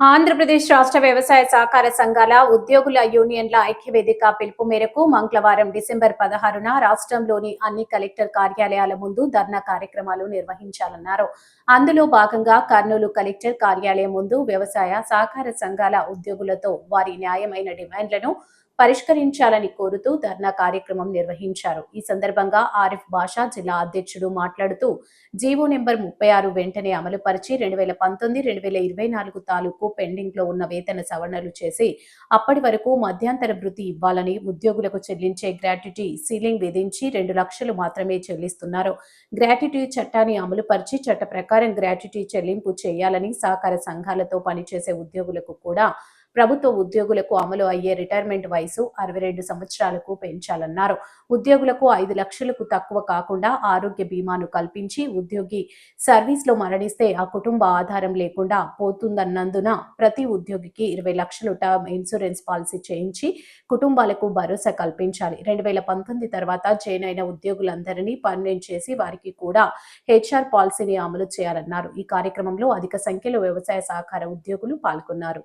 ఆంధ్రప్రదేశ్ రాష్ట్ర వ్యవసాయ సహకార సంఘాల ఉద్యోగుల యూనియన్ల ఐక్యవేదిక పిలుపు మేరకు మంగళవారం డిసెంబర్ పదహారున రాష్ట్రంలోని అన్ని కలెక్టర్ కార్యాలయాల ముందు ధర్నా కార్యక్రమాలు నిర్వహించాలన్నారు. అందులో భాగంగా కర్నూలు కలెక్టర్ కార్యాలయం ముందు వ్యవసాయ సహకార సంఘాల ఉద్యోగులతో వారి న్యాయమైన డిమాండ్లను పరిష్కరించాలని కోరుతూ ధర్నా కార్యక్రమం నిర్వహించారు. ఈ సందర్భంగా ఆరిఫ్ బాషా జిల్లా అధ్యక్షుడు మాట్లాడుతూ జీవో నెంబర్ ముప్పై ఆరు వెంటనే అమలుపరిచి రెండు వేల పంతొమ్మిది రెండు వేల ఇరవై నాలుగు తాలూకు పెండింగ్లో ఉన్న వేతన సవరణలు చేసి అప్పటి వరకు మధ్యాంతర వృత్తి ఇవ్వాలని ఉద్యోగులకు చెల్లించే గ్రాట్యుటీ సీలింగ్ విధించి రెండు లక్షలు మాత్రమే చెల్లిస్తున్నారు. గ్రాట్యుటీ చట్టాన్ని అమలుపరిచి చట్ట ప్రకారం గ్రాట్యుటీ చెల్లింపు చేయాలని సహకార సంఘాలతో పనిచేసే ఉద్యోగులకు కూడా ప్రభుత్వ ఉద్యోగులకు అమలు అయ్యే రిటైర్మెంట్ వయసు అరవై రెండు సంవత్సరాలకు పెంచాలన్నారు. ఉద్యోగులకు ఐదు లక్షలకు తక్కువ కాకుండా ఆరోగ్య బీమాను కల్పించి ఉద్యోగి సర్వీస్లో మరణిస్తే ఆ కుటుంబ ఆధారం లేకుండా పోతుందన్నందున ప్రతి ఉద్యోగికి ఇరవై లక్షలు టర్మ్ ఇన్సూరెన్స్ పాలసీ చేయించి కుటుంబాలకు భరోసా కల్పించాలి. రెండు వేల పంతొమ్మిది తర్వాత జైన్ అయిన ఉద్యోగులందరినీ పర్మనెంట్ చేసి వారికి కూడా హెచ్ఆర్ పాలసీని అమలు చేయాలన్నారు. ఈ కార్యక్రమంలో అధిక సంఖ్యలో వ్యవసాయ సహకార ఉద్యోగులు పాల్గొన్నారు.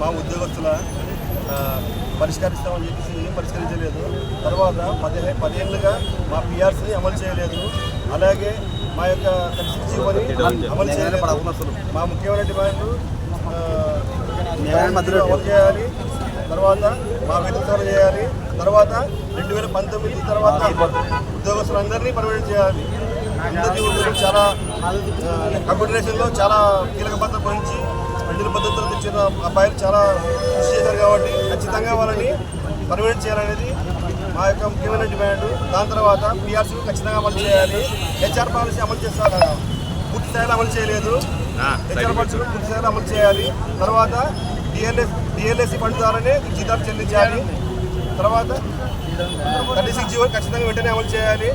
మా ఉద్యోగస్తుల పరిష్కరిస్తామని చెప్పేసి ఏం పరిష్కరించలేదు. తర్వాత పదిహే పదేళ్ళుగా మా పిఆర్సీని అమలు చేయలేదు. అలాగే మా యొక్క జీవోని అమలు చేయలేదు. మా ముఖ్యమైన డిమాండ్ అమలు చేయాలి. తర్వాత మా వేతన చేయాలి. తర్వాత రెండు వేల పంతొమ్మిది తర్వాత ఉద్యోగస్తులందరినీ పర్మనెంట్ చేయాలి. అందరినీ ఉద్యోగులు చాలా కంప్యూటరేషన్లో చాలా కీలక పాత్ర వహించి రెండు పద్ధతులు తెచ్చిన అబ్బాయిలు చాలా కృషి చేశారు కాబట్టి ఖచ్చితంగా వాళ్ళని పర్మనెంట్ చేయాలనేది మా యొక్క ముఖ్యమైన డిమాండ్. దాని తర్వాత పిఆర్సీ ఖచ్చితంగా అమలు చేయాలి. హెచ్ఆర్ పాలసీ అమలు చేస్తారు పూర్తి స్థాయిలో అమలు చేయలేదు. హెచ్ఆర్ పాలసీ కూడా పూర్తి స్థాయిలో అమలు చేయాలి. తర్వాత డిఎల్ఎస్ డిఎల్ఎస్సి ఫండ్ ద్వారానే జీతాలు చెల్లించాలి. తర్వాత థర్టీ సిక్స్ జీవో ఖచ్చితంగా వెంటనే అమలు చేయాలి.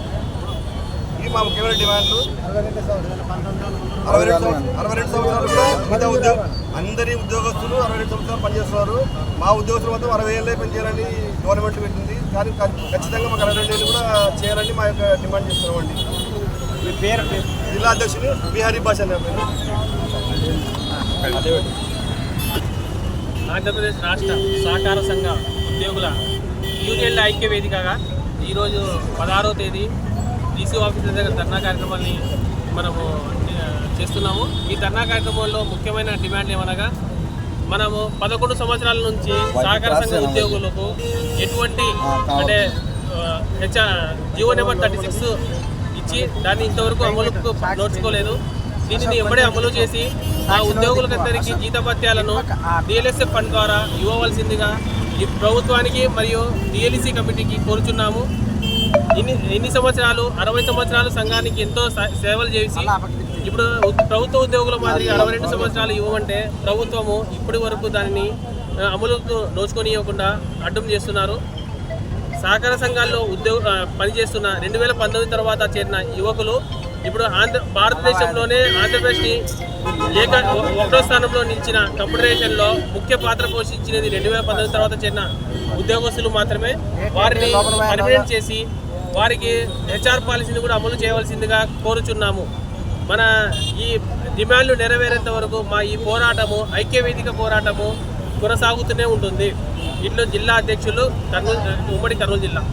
మా ముఖ్యమైన డిమాండ్లు. అరవై రెండు సంవత్సరాలు అరవై రెండు సంవత్సరాలు కూడా మిగతా ఉద్యోగ అందరి ఉద్యోగస్తులు అరవై రెండు సంవత్సరాలు పనిచేస్తున్నారు మా ఉద్యోగస్తులు మొత్తం అరవై ఏళ్ళే పనిచేయాలని గవర్నమెంట్ పెట్టింది. కానీ ఖచ్చితంగా మాకు అరవై రెండు ఏళ్ళు కూడా చేయాలని మా యొక్క డిమాండ్ చేస్తున్నామండి. మీ పేరు? జిల్లా అధ్యక్షుడు బీహారీ భాష. ఆంధ్రప్రదేశ్ రాష్ట్ర సహకార సంఘ ఉద్యోగుల యూనియన్ల ఐక్య వేదికగా ఈరోజు పదహారవ తేదీ డీసీ ఆఫీసర్ దగ్గర ధర్నా కార్యక్రమాన్ని మనము చేస్తున్నాము. ఈ ధర్నా కార్యక్రమంలో ముఖ్యమైన డిమాండ్ ఏమనగా మనము పదకొండు సంవత్సరాల నుంచి సహకార సంఘ ఉద్యోగులకు ఎటువంటి అంటే HR GO number thirty six ఇచ్చి దాన్ని ఇంతవరకు అమలుకు నోచుకోలేదు. దీనిని ఎప్పుడే అమలు చేసి ఆ ఉద్యోగులకందరికీ జీతభత్యాలను డిఎల్ఎస్ఎఫ్ ఫండ్ ద్వారా ఇవ్వవలసిందిగా ఈ ప్రభుత్వానికి మరియు డిఎల్సి కమిటీకి కోరుచున్నాము. ఇన్ని ఎన్ని సంవత్సరాలు అరవై సంవత్సరాలు సంఘానికి ఎంతో సేవలు చేసి ఇప్పుడు ప్రభుత్వ ఉద్యోగుల మాదిరిగా అరవై రెండు సంవత్సరాలు ఇవ్వమంటే ప్రభుత్వము ఇప్పటి వరకు దానిని ఆ, అమలుకు నోచుకొని ఇవ్వకుండా అడ్డం చేస్తున్నారు. సహకార సంఘాల్లో ఉద్యోగ పనిచేస్తున్న రెండు వేల పంతొమ్మిది తర్వాత చేరిన యువకులు ఇప్పుడు ఆంధ్ర భారతదేశంలోనే ఆంధ్రప్రదేశ్ని ఏక ఒకటో స్థానంలో నిలిచిన కంప్యూటరేషన్లో ముఖ్య పాత్ర పోషించినది రెండు వేల పంతొమ్మిది తర్వాత చేరిన ఉద్యోగస్తులు మాత్రమే. వారిని పర్మినెంట్ చేసి వారికి హెచ్ఆర్ పాలసీని కూడా అమలు చేయవలసిందిగా కోరుచున్నాము. మన ఈ డిమాండ్లు నెరవేరేంత వరకు మా ఈ పోరాటము ఐక్యవేదిక పోరాటము కొనసాగుతూనే ఉంటుంది. ఇంట్లో జిల్లా అధ్యక్షులు కర్నూలు ఉమ్మడి కర్నూలు జిల్లా.